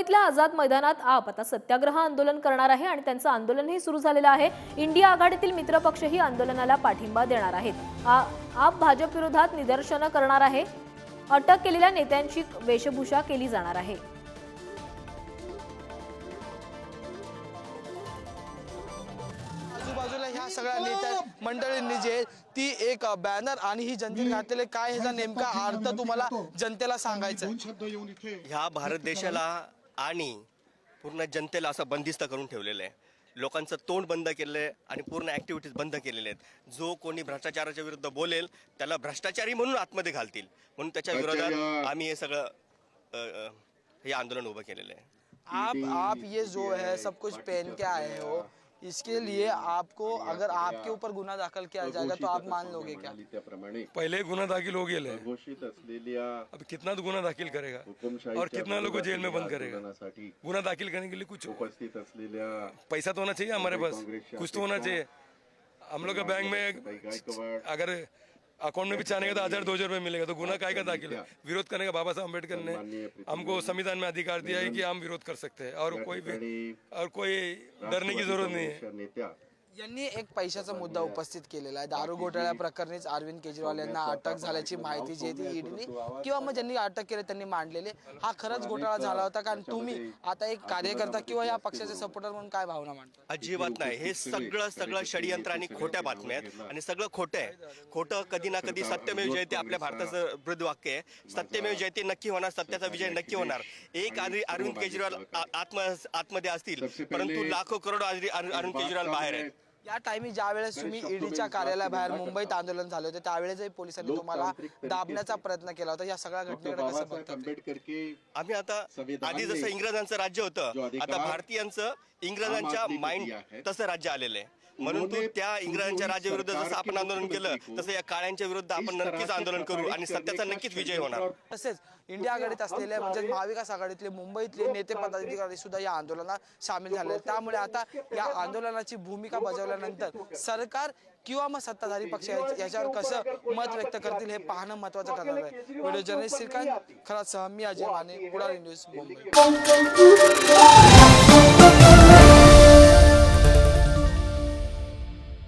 मुंबईतल्या आझाद मैदानात आप. आता सत्याग्रह आंदोलन करणार आहे आणि त्यांचं आंदोलनही सुरू झालेलं आहे. इंडिया आघाडीतील मित्रपक्षही आंदोलनाला पाठिंबा देणार आहेत. आ- आप भाजप विरोधात निदर्शनं करणार आहे. अटक केलेल्या नेत्यांची वेशभूषा केली जाणार आहे. आजूबाजूला ह्या सगळ्या नेत्या मंडळींनी जे ती एक बॅनर आणि ही जनतेने घातलेले काय ह्याचा नेमका अर्थ तुम्हाला जनतेला सांगायचा ह्या भारत देशाला आणि पूर्ण जनतेला असं बंदिस्त करून ठेवलेलं आहे. लोकांचं तोंड बंद केलेलं आहे आणि पूर्ण ॲक्टिव्हिटीज बंद केलेल्या आहेत. जो कोणी भ्रष्टाचाराच्या विरुद्ध बोलेल त्याला भ्रष्टाचारी म्हणून आतमध्ये घालतील. म्हणून त्याच्या विरोधात आम्ही हे सगळं अ, अ, हे आंदोलन उभं केलेलं आहे. आप आप ये जो है सब कुछ पहन के आए हो। इसके लिए आपको अगर आपके ऊपर गुना दाखिल किया जाएगा तो आप मान लोगे क्या? पहले गुना दाखिल हो गया अब कितना तो गुना दाखिल करेगा? और कितना लोग को जेल में बंद करेगा? गुना दाखिल करने के लिए कुछ उपस्थित पैसा तो होना चाहिए हमारे पास। कुछ तो होना चाहिए। हम लोग का बैंक में अगर अकाउंट में भी चाहने का तो हज़ार दो हज़ार रुपये मिलेगा तो गुना काय का दाखिल है? विरोध करने का बाबा साहब अंबेडकर ने हमको संविधान में अधिकार दिया है कि हम विरोध कर सकते हैं और कोई भी और कोई डरने की ज़रूरत नहीं है। यांनी एक पैशाचा मुद्दा उपस्थित केलेला आहे. दारू घोटाळ्या प्रकरणीच अरविंद केजरीवाल यांना अटक झाल्याची माहिती जी आहे ती ईडीने किंवा मग ज्यांनी अटक केली त्यांनी मांडलेले. हा खरंच घोटाळा झाला होता कारण तुम्ही आता एक कार्यकर्ता किंवा या पक्षाचे सपोर्टर म्हणून काय भावना मांडता? अजिबात नाही. हे सगळं सगळं षडयंत्र आणि खोट्या बातम्या आहेत. आणि सगळं खोटं आहे. खोटं कधी ना कधी सत्यमेव जयते आपल्या भारताचं ब्रद वाक्य आहे. सत्यमेव जयते नक्की होणार. सत्याचा विजय नक्की होणार. एक अरवि- अरविंद केजरीवाल आत्म आतमध्ये असतील. परंतु लाखो करोड अरवि- अरविंद अरविंद केजरीवाल बाहेर आहेत. या टाइमी ज्या वेळेस तुम्ही ईडीच्या कार्यालयाबाहेर मुंबईत आंदोलन झाले होते त्यावेळेसही पोलिसांनी तुम्हाला दाबण्याचा प्रयत्न केला होता. या सगळ्या घटनेकडे कसं बघतात आंबेडकर के आम्ही आता आधी जसं ने इंग्रजांचं राज्य होतं आता भारतीयांचं इंग्रजांच्या माइंड तसं राज्य आलेलं आहे. म्हणून तो त्या इंग्रजांच्या राज्याविरुद्ध जसं आपण आंदोलन केलं तसं या काळ्यांच्या विरुद्ध आपण नक्कीच से आंदोलन करू आणि सत्याचा नक्कीच विजय होणार. तसेच इंडिया आघाडीत असलेले म्हणजे महाविकास आघाडीतले मुंबईतले नेते पदाधिकारी सुद्धा या आंदोलनात सामील झाले. त्यामुळे आता या आंदोलनाची भूमिका बजावल्यानंतर सरकार किंवा मग सत्ताधारी पक्ष याच्यावर कसं मत व्यक्त करतील हे पाहणं महत्वाचं ठरणार आहे. व्हिडिओ जर्नलिस्ट श्रीकांत खरा सह मी अजय माने पुढारी न्यूज मुंबई.